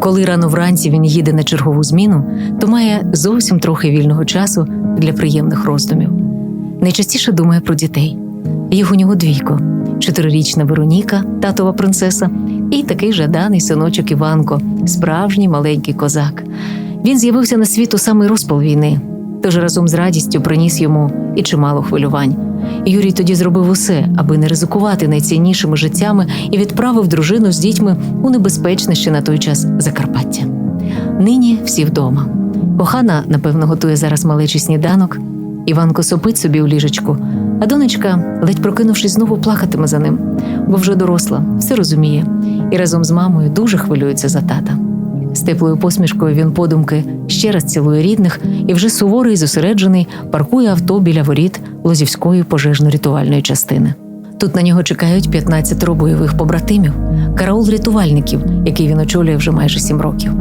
Коли рано вранці він їде на чергову зміну, то має зовсім трохи вільного часу для приємних роздумів. Найчастіше думає про дітей. Їх у нього двійко: чотирирічна Вероніка, татова принцеса, і такий жаданий синочок Іванко, справжній маленький козак. Він з'явився на світ у самий розпал війни, тож разом з радістю приніс йому і чимало хвилювань. Юрій тоді зробив усе, аби не ризикувати найціннішими життями і відправив дружину з дітьми у небезпечне ще на той час Закарпаття. Нині всі вдома. Кохана, напевно, готує зараз малечий сніданок. Іванко сопить собі у ліжечку, а донечка, ледь прокинувшись, знову плакатиме за ним, бо вже доросла, все розуміє, і разом з мамою дуже хвилюється за тата. Теплою посмішкою він подумки ще раз цілує рідних і вже суворий зосереджений паркує авто біля воріт Лозівської пожежно-рятувальної частини. Тут на нього чекають 15 бойових побратимів, караул рятувальників, який він очолює вже майже сім років.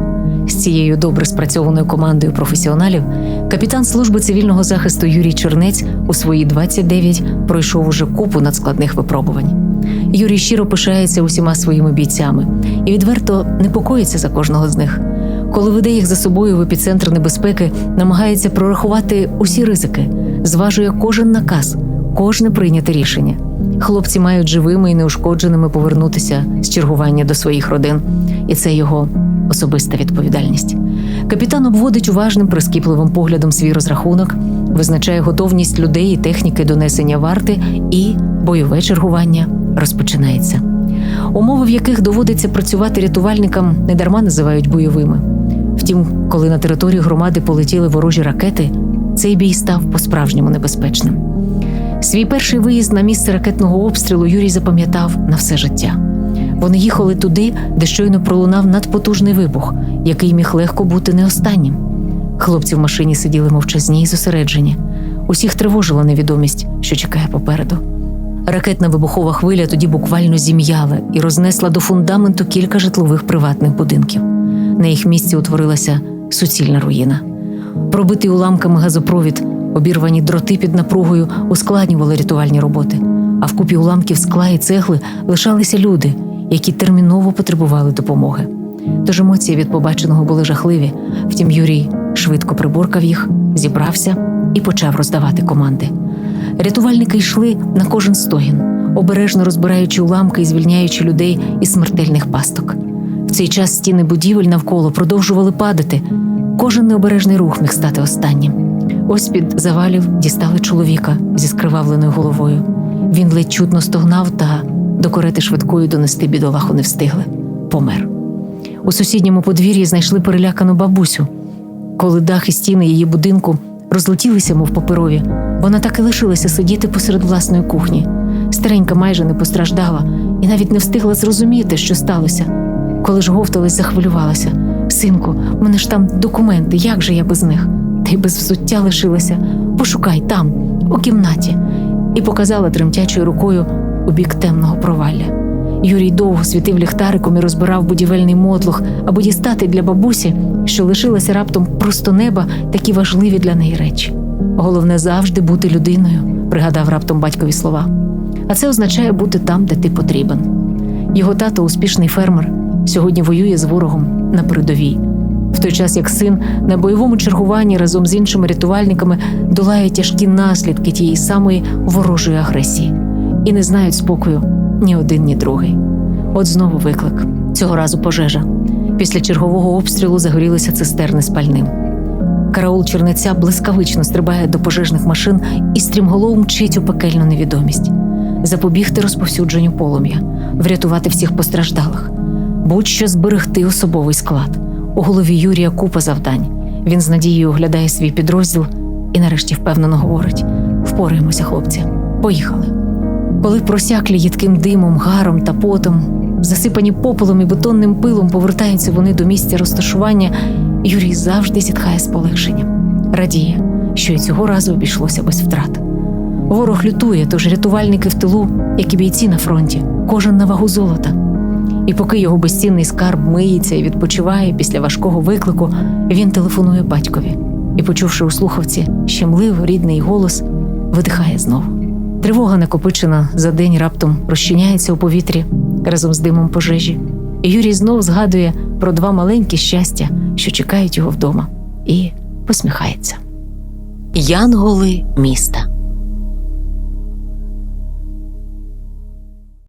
З цією добре спрацьованою командою професіоналів капітан служби цивільного захисту Юрій Чернець у свої 29 пройшов уже купу надскладних випробувань. Юрій щиро пишається усіма своїми бійцями і відверто непокоїться за кожного з них. Коли веде їх за собою в епіцентр небезпеки, намагається прорахувати усі ризики, зважує кожен наказ, кожне прийняте рішення. Хлопці мають живими і неушкодженими повернутися з чергування до своїх родин, і це його особиста відповідальність. Капітан обводить уважним прискіпливим поглядом свій розрахунок, визначає готовність людей і техніки до несення варти, і бойове чергування розпочинається. Умови, в яких доводиться працювати рятувальникам, недарма називають бойовими. Втім, коли на територію громади полетіли ворожі ракети, цей бій став по-справжньому небезпечним. Свій перший виїзд на місце ракетного обстрілу Юрій запам'ятав на все життя. Вони їхали туди, де щойно пролунав надпотужний вибух, який міг легко бути не останнім. Хлопці в машині сиділи мовчазні і зосереджені. Усіх тривожила невідомість, що чекає попереду. Ракетна вибухова хвиля тоді буквально зім'яла і рознесла до фундаменту кілька житлових приватних будинків. На їх місці утворилася суцільна руїна. Пробитий уламками газопровід, обірвані дроти під напругою ускладнювали рятувальні роботи, а в купі уламків скла і цегли лишалися люди, які терміново потребували допомоги. Тож емоції від побаченого були жахливі. Втім, Юрій швидко приборкав їх, зібрався і почав роздавати команди. Рятувальники йшли на кожен стогін, обережно розбираючи уламки і звільняючи людей із смертельних пасток. В цей час стіни будівель навколо продовжували падати. Кожен необережний рух міг стати останнім. Ось під завалів дістали чоловіка зі скривавленою головою. Він ледь чутно стогнав та до карети швидкою донести бідолаху не встигли. Помер. У сусідньому подвір'ї знайшли перелякану бабусю. Коли дах і стіни її будинку розлетілися, мов паперові, вона так і лишилася сидіти посеред власної кухні. Старенька майже не постраждала і навіть не встигла зрозуміти, що сталося. Коли ж говталась, захвилювалася. Синку, мене ж там документи, як же я без них? Й без взуття лишилася. Пошукай там, у кімнаті, і показала тремтячою рукою у бік темного провалля. Юрій довго світив ліхтариком і розбирав будівельний мотлох, аби дістати для бабусі, що лишилася раптом просто неба, такі важливі для неї речі. Головне завжди бути людиною, пригадав раптом батькові слова. А це означає бути там, де ти потрібен. Його тато, успішний фермер, сьогодні воює з ворогом на передовій. В той час як син на бойовому чергуванні разом з іншими рятувальниками долає тяжкі наслідки тієї самої ворожої агресії і не знають спокою ні один, ні другий. От знову виклик цього разу пожежа. Після чергового обстрілу загорілися цистерни з пальним. Караул чернеця блискавично стрибає до пожежних машин і стрімголов мчить у пекельну невідомість, запобігти розповсюдженню полум'я, врятувати всіх постраждалих, будь-що зберегти особовий склад. У голові Юрія купа завдань. Він з надією оглядає свій підрозділ і нарешті впевнено говорить: впораємося, хлопці, поїхали. Коли просяклі їдким димом, гаром та потом, засипані попелом і бетонним пилом повертаються вони до місця розташування, Юрій завжди зітхає з полегшенням, радіє, що й цього разу обійшлося без втрат. Ворог лютує, тож рятувальники в тилу, як і бійці на фронті, кожен на вагу золота. І поки його безцінний скарб миється і відпочиває після важкого виклику, він телефонує батькові і, почувши у слухавці щемливо рідний голос, видихає знову. Тривога, накопичена за день, раптом розчиняється у повітрі разом з димом пожежі. І Юрій знов згадує про два маленькі щастя, що чекають його вдома, і посміхається. Янголи міста.